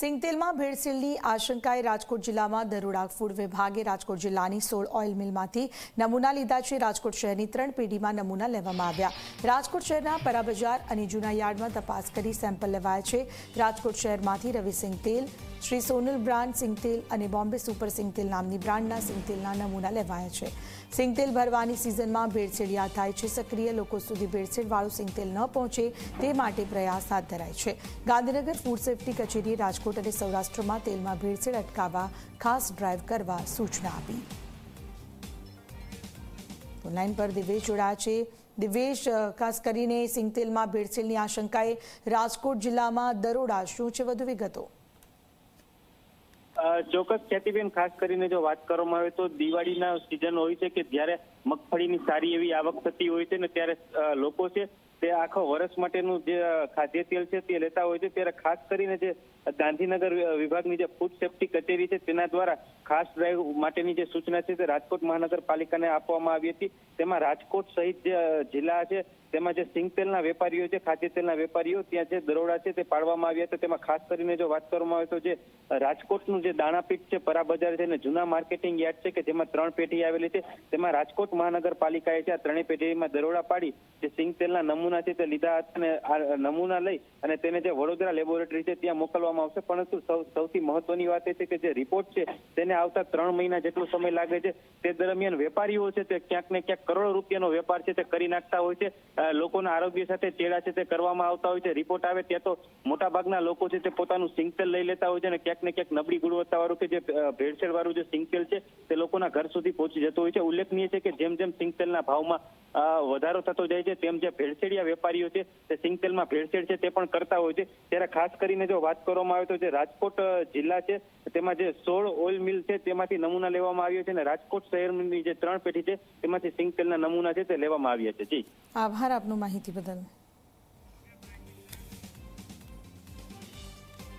સિંગતેલમાં ભેળસેળની આશંકાએ રાજકોટ જિલ્લામાં દરોડા ફૂડ વિભાગે રાજકોટ જિલ્લાની સોળ ઓઇલ મિલમાંથી નમૂના લીધા છે. રાજકોટ શહેરની ત્રણ પેઢીમાં નમૂના લેવામાં આવ્યા. રાજકોટ શહેરના પરાબજાર અને જૂના યાર્ડમાં તપાસ કરી સેમ્પલ લેવાયા છે. રાજકોટ શહેરમાંથી રવિ સિંગતેલ, શ્રી સોનલ બ્રાન્ડ સિંગતેલ અને બોમ્બે સુપર સિંગતેલ નામની બ્રાન્ડના સિંગતેલના નમૂના લેવાયા છે. સિંગતેલ ભરવાની સિઝનમાં ભેળસેળિયા થાય છે. સક્રિય લોકો સુધી ભેળસેળવાળું સિંગતેલ ન પહોંચે તે માટે પ્રયાસ હાથ ધરાય છે. ગાંધીનગર ફૂડ સેફ્ટી કચેરીએ રાજકોટ અને સૌરાષ્ટ્રમાં તેલમાં ભેળસેળ અટકાવવા ખાસ ડ્રાઈવ કરવા સૂચના આપી. ઓનલાઈન પર દિવેશ જોડાયા છે. દિવેશ ખાસ કરીને સિંગતેલમાં ભેળસેળની આશંકાએ રાજકોટ જિલ્લામાં દરોડા શું છે વધુ વિગતો? ચોક્કસ ખ્યાતિબેન ખાસ કરીને જો વાત કરવામાં આવે તો દિવાળીના સિઝન હોય છે કે જ્યારે મગફળીની સારી એવી આવક થતી હોય છે ને ત્યારે લોકો છે તે આખો વર્ષ માટેનું જે ખાદ્ય તેલ છે તે લેતા હોય છે. ત્યારે ખાસ કરીને જે ગાંધીનગર વિભાગની જે ફૂડ સેફ્ટી કચેરી છે, તેના દ્વારા ખાસ ડ્રાઈવ માટેની જે સૂચના છે તે રાજકોટ મહાનગરપાલિકાને આપવામાં આવી હતી. તેમાં રાજકોટ સહિત જે જિલ્લા છે, તેમાં જે સિંગ તેલના વેપારીઓ છે, ખાદ્ય તેલના વેપારીઓ, ત્યાં જે દરોડા છે તે પાડવામાં આવ્યા હતા. તેમાં ખાસ કરીને જો વાત કરવામાં આવે તો જે રાજકોટનું જે દાણાપીઠ છે પરા બજાર છે અને જૂના માર્કેટિંગ યાર્ડ છે કે જેમાં ત્રણ પેઢી આવેલી છે. તેમાં રાજકોટ મહાનગરપાલિકાએ છે આ ત્રણેય પેઢીમાં દરોડા પાડી. જે સિંગ તેલના નમૂના છે તે લીધા હતા અને આ નમૂના લઈ અને તેને જે વડોદરા લેબોરેટરી છે ત્યાં મોકલવામાં આવશે. પરંતુ સૌથી મહત્વની વાત એ છે કે જે રિપોર્ટ છે તેને આવતા ત્રણ મહિના જેટલો સમય લાગે છે. તે દરમિયાન વેપારીઓ છે તે ક્યાંક ને ક્યાંક કરોડો રૂપિયાનો વેપાર છે તે કરી નાખતા હોય છે. લોકોના આરોગ્ય સાથે ચેડા છે તે કરવામાં આવતા હોય છે. રિપોર્ટ આવે ત્યાં તો મોટા ભાગના લોકો છે તે પોતાનું સિંગતેલ લઈ લેતા હોય છે અને ક્યાંક ને ક્યાંક નબળી ગુણવત્તાવાળું કે જે ભેળસેળ વાળું જે સિંગતેલ છે તે લોકોના ઘર સુધી પહોંચી જતો હોય છે. ઉલ્લેખનીય છે કે જેમ જેમ સિંગતેલના ભાવમાં વધારો થતો જાય છે તેમ જે ભેળસેળિયા વેપારીઓ છે તે સિંગતેલમાં ભેળસેળ છે, તે પણ કરતા હોય છે. ત્યારે ખાસ કરીને જો વાત કરવામાં આવે તો જે રાજકોટ જિલ્લા છે, તેમાં જે સોળ ઓઇલ મિલ છે, તેમાંથી નમૂના લેવામાં આવ્યો છે અને રાજકોટ શહેરની જે ત્રણ પેઢી છે, તેમાંથી સિંગતેલના નમૂના છે, તે લેવામાં આવ્યા છે. જી. આભાર આપનો માહિતી બદલ.